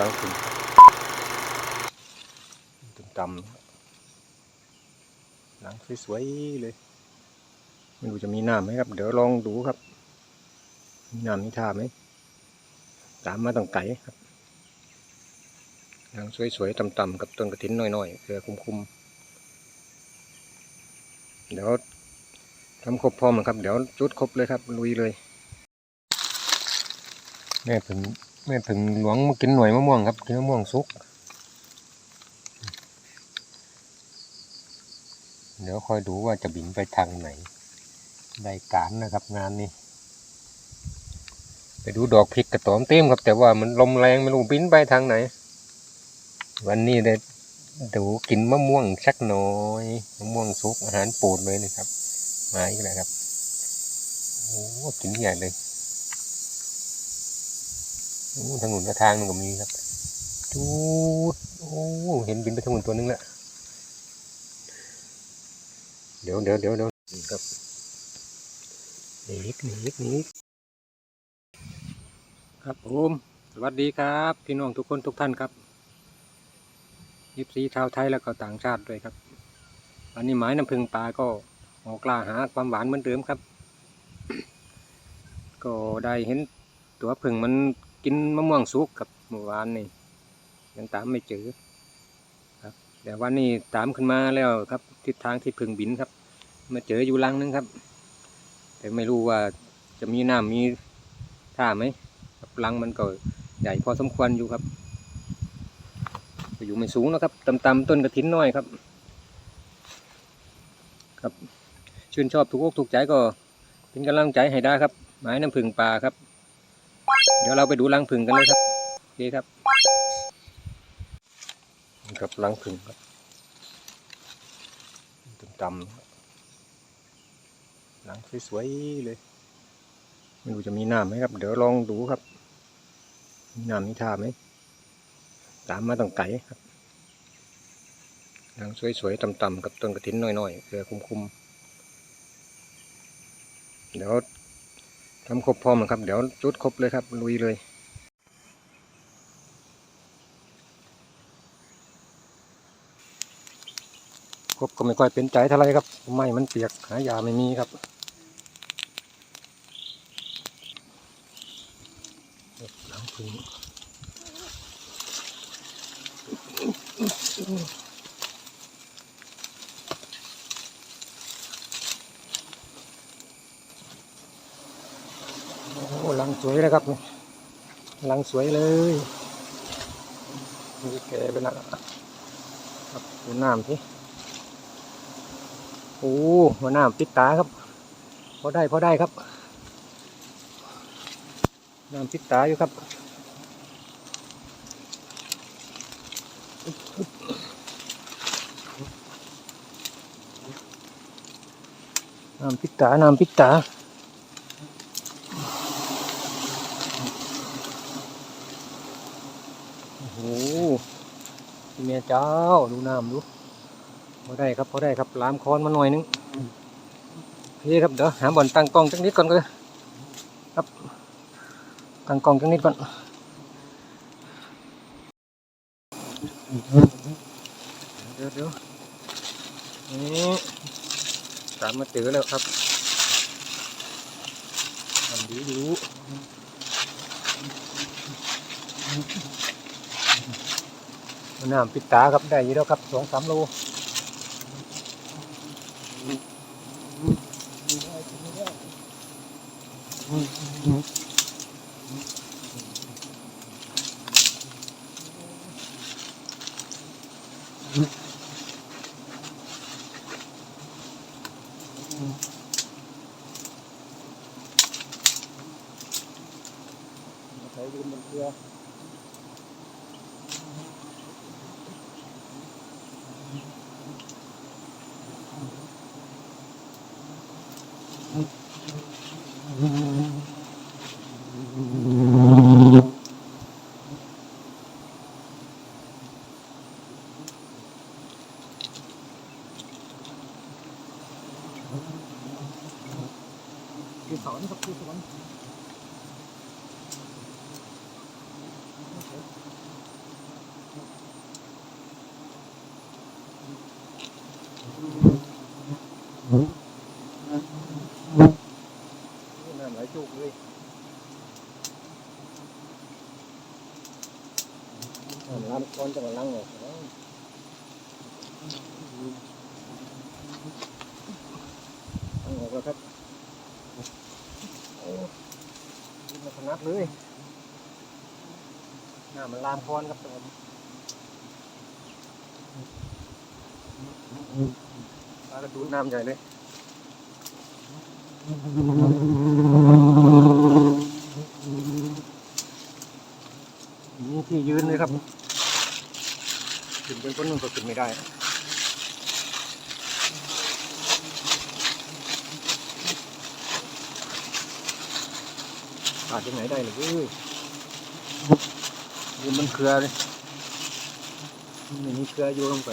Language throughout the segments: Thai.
ล้างถึงดำๆล้างสวยๆเลย ไม่รู้จะมีน้ำไหมครับ เดี๋ยวลองดูครับ มีน้ำมีท่าไหม ตามมาตั้งไก่ครับหล้างสวยๆต่ำๆกับต้นกระถินน้อยๆเพื่อคุมๆ เดี๋ยวทำครบพร้อมครับ เดี๋ยวจุดครบเลยครับ ลุยเลย แม่ถึง แม่ถึงหลวงมากินหน่วยมะม่วงครับกินมะม่วงสุก เดี๋ยวคอยดูว่าจะบินไปทางไหนได้การนะครับงานนี้ ไปดูดอกพริกกระตอมเต็มครับ แต่ว่ามันลมแรงไม่รู้บินไปทางไหน วันนี้ได้ดูกินมะม่วงสักหน่อยมะม่วงสุกอาหารโปรดเลยนะครับ มาอีกแล้วครับโอ้กินใหญ่เลย ทางหนุนทางนึงก็มีครับจูดโอ้เห็นบินไปทางหนุนตัวนึงแล้วเดี๋ยวเดี๋ยวเดี๋ยวเดี๋ยวครับนีกหนีกหนีกครับผมสวัสดีครับ พี่น้องทุกคนทุกท่านครับยิปซีชาวไทยแล้วก็ต่างชาติด้วยครับวันนี้หมายน้ำพึ่งปลาก็ออกล่าหาความหวานเหมือนเดิมครับ ก็ได้เห็นตัวพึ่งมัน กินมะม่วงสุกกับเมื่อวานนี่ยังตามไม่เจอครับแต่วันนี้ตามขึ้นมาแล้วครับ ทิศทางที่พึ่งบินครับ มาเจออยู่ลังนึงครับ แต่ไม่รู้ว่าจะมีน้ำมีท่าไหมครับลังมันก็ใหญ่พอสมควรอยู่ครับอยู่ไม่สูงนะครับต่ำๆต้นกระถินน้อยครับ ครับชื่นชอบถูกอกถูกใจก็เป็นกำลังใจให้ได้ครับหมายน้ำผึ้งปลาครับ เดี๋ยวเราไปดูรังผึ้งกันเลยครับโอเคครับนี่ครับรังผึ้งครับดำๆรังสวยๆเลยไม่รู้จะมีน้ำไหมครับ เดี๋ยวลองดูครับ มีน้ำมีท่าไหมตามมาตั้งไก่ครับรังสวยๆต่ำๆกับต้นกระถินน้อยๆเพื่อคุมๆเดี๋ยว ทำครบพร้อมนะครับ เดี๋ยวจุดครบเลยครับ ลุยเลยครบก็ไม่ค่อยเป็นใจเท่าไรครับไม่มันเปียกหายาไม่มีครับหลังพึ่งโอ้หลัง สวยเลยครับนี่หลังสวยเลยนี่แกไปแล้วครับดูน้ำที่โอ้หัวน้ำปิดตาครับพอได้พอได้ครับน้ำปิดตาอยู่ครับน้ำปิดตาน้ำปิดตา โอ้โหพี่ เมียเจ้าดูน้ำดูพอได้ครับพอได้ครับล้ามคอนมาหน่อยนึงโอเคครับเดี๋ยวหาบ่อนตั้งกล้องจักนิดก่อนก็ได้ครับตั้งกล้องจักนิดก่อนเดี๋ยวเดี๋ยวนี่ตามมาเจอแล้วครับทำดี ดูน้ำปิดตาครับได้อยี่แล้วครับสองสามโลใช้ยืนบนเรือ สอนกับครูสอนน้ำไหลจุกเลยน้ำก้อนจังหวัดน้ำ ยมาขนัดเลยน้ำมันลามก้อนครับผมปลากระดูน้ำใหญ่เลยนี่ที่ยืนเลยครับ ขึ้นเป็นคนหนึงก็ขึ้นไม่ได้ ขาดที่ไหนได้เลยเว้ยยืนมันเครือเลยม่มีเครือโยนลงไป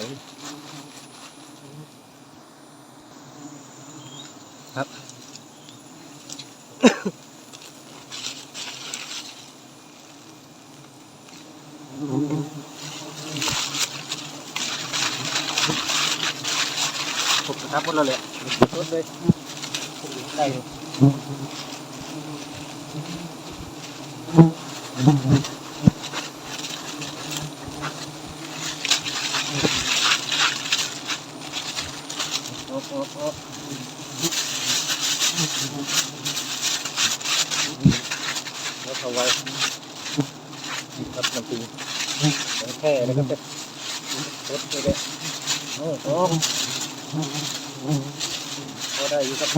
ครับผมนะครับหมดแล้วแหละรถเลยได้อยู่โอ้โอ้โอ้ แล้วเอาไว้ครับน้ำปิงแค่แล้วก็จะรถไปเลยโอ้โหพอได้อยู่ครับ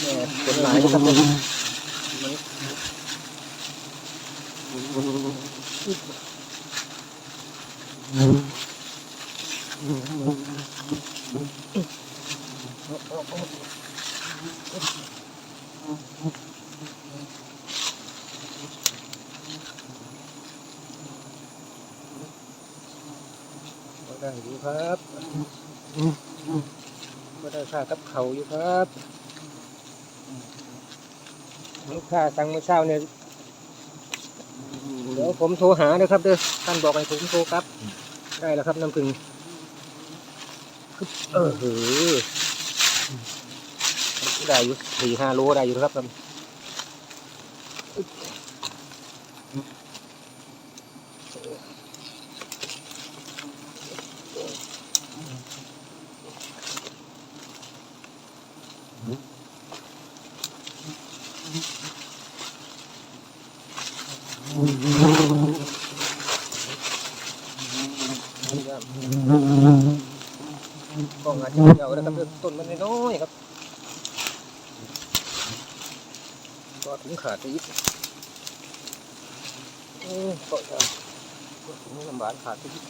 แหม่ผลหลายนะครับผมมันพอ ได้อยู่ครับพอได้ค่ากับเขาวอยู่ครับลูกค้าสั่งเมื่อเช้าเนี่ย เดี๋ยวผมโทรหาเด้อครับเด้อท่านบอกให้ผมโทรครับ ได้แล้วครับน้ำผึ้งเออหือได้อยู่สี่ห้าโลได้อยู่ครับ น้ำกล้องอาจจะเก่านะครับต้นมันน้อยครับก็ถึงขาดไปอีกโอ้ก็จะก็ถึงลำบากขาดไปอีก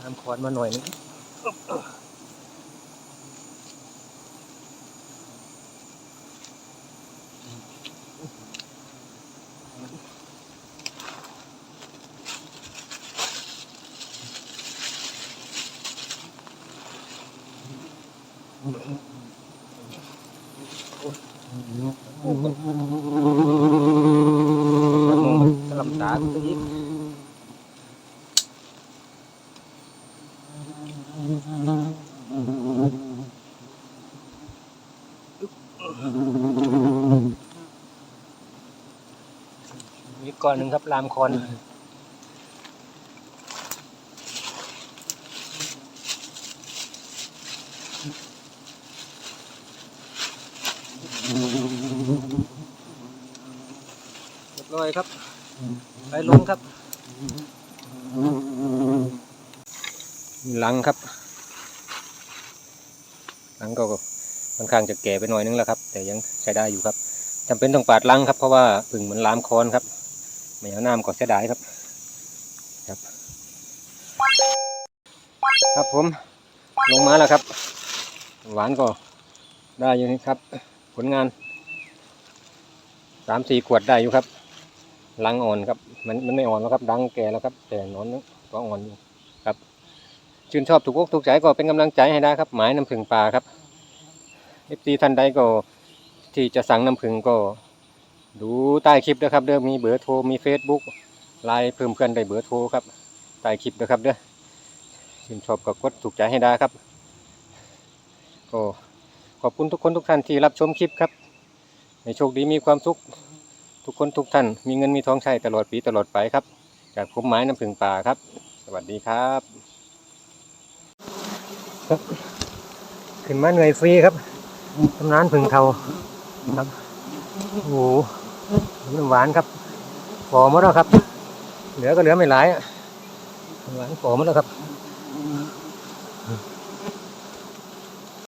น้ำคอนมาหน่อยนึง ลำตาไปอีกมีก้อนหนึ่งครับลามคอน เรียบร้ อยครับ ไปลงครับหลังครับหลังก็ค่อนข้างจะแก่ไปหน่อยนึงแล้วครับ แต่ยังใช้ได้อยู่ครับจำเป็นต้องปาดหลังครับ เพราะว่าผึ่งมันลามคอนครับไม่เอาน้ำก็เสียดายครับ ครับ ครับผมลงมาแล้วครับ หวานก็ได้อยู่นี่ครับ ผลงานสามสี่ขวดได้อยู่ครับ ลังอ่อนครับ มันมันไม่อ่อนแล้วครับดังแก่แล้วครับ แต่นอนก็อ่อนอยู่ครับ ชื่นชอบถูกอกถูกใจก็เป็นกำลังใจให้ได้ครับ หมายน้ำผึ้งปลาครับเอฟซีท่านใดก็ที่จะสั่งน้ำผึ้งก็ ดูใต้คลิปนะครับ เดิมมีเบอร์โทรมี Facebook ไลน์เพิ่มเพื่อนได้เบอร์โทรครับใต้คลิปนะครับเด้อชื่นชอบก็กดถูกใจให้ได้ครับ ก็ขอบคุณทุกคนทุกท่านที่รับชมคลิปครับให้โชคดีมีความสุข ทุกคนทุกท่านมีเงินมีทองใช้ตลอดปีตลอดไปครับ จากผมไม้น้ำผึ้งป่าครับ สวัสดีครับครับขึ้นมาเหนื่อยฟรีครับตำนานผึ่งเทาครับโอ้โหน้ำหวานครับฟอหมดแล้วครับ เหลือก็เหลือไม่หลายหวานฟอหมดแล้วครับ